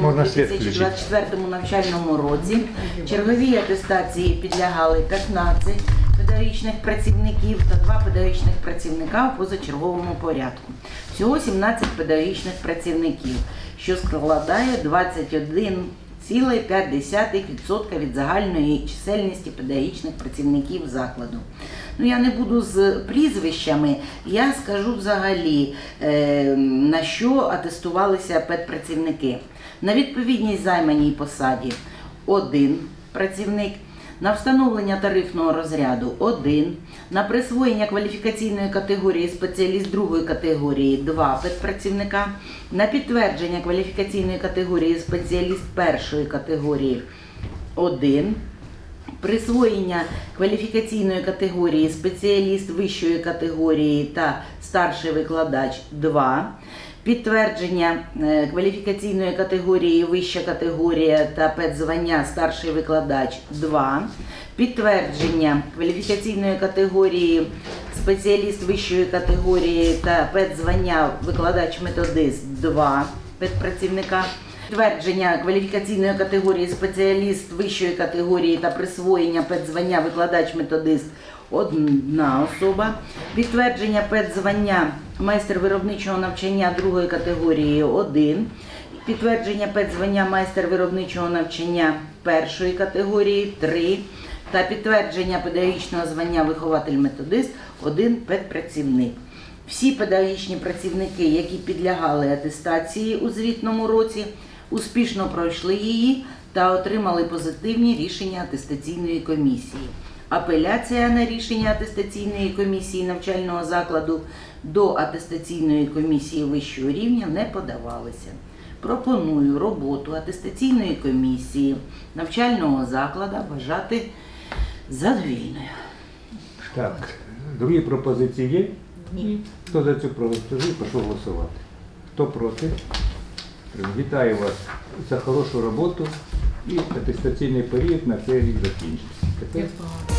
Можна світ включити. 2024 навчальному році черговій атестації підлягали 15 педагогічних працівників та 2 педагогічних працівника у позачерговому порядку. Всього 17 педагогічних працівників, що складає 21,5% від загальної чисельності педагогічних працівників закладу. Ну, я не буду з прізвищами, я скажу взагалі, е, на що атестувалися педпрацівники. На відповідність займаній посаді один працівник, на встановлення тарифного розряду один, на присвоєння кваліфікаційної категорії спеціаліст другої категорії два педпрацівника, на підтвердження кваліфікаційної категорії спеціаліст першої категорії один. Присвоєння кваліфікаційної категорії спеціаліст вищої категорії та старший викладач 2. Підтвердження е, кваліфікаційної категорії вища категорія та педзвання старший викладач 2. Підтвердження кваліфікаційної категорії спеціаліст вищої категорії та педзвання викладач методист 2 педпрацівника. Підтвердження кваліфікаційної категорії спеціаліст вищої категорії та присвоєння педзвання викладач-методист одна особа. Підтвердження педзвання майстер виробничого навчання другої категорії один. Підтвердження педзвання майстер виробничого навчання першої категорії три. Та підтвердження педагогічного звання вихователь-методист один педпрацівник. Всі педагогічні працівники, які підлягали атестації у звітному році, успішно пройшли її та отримали позитивні рішення атестаційної комісії. Апеляція на рішення атестаційної комісії навчального закладу до атестаційної комісії вищого рівня не подавалися. Пропоную роботу атестаційної комісії навчального закладу вважати задовільною. Так, другі пропозиції є? Ні. Хто за цю пропозицію, прошу голосувати. Хто проти? Вітаю вас за хорошу роботу. І атестаційний період на цей рік закінчився.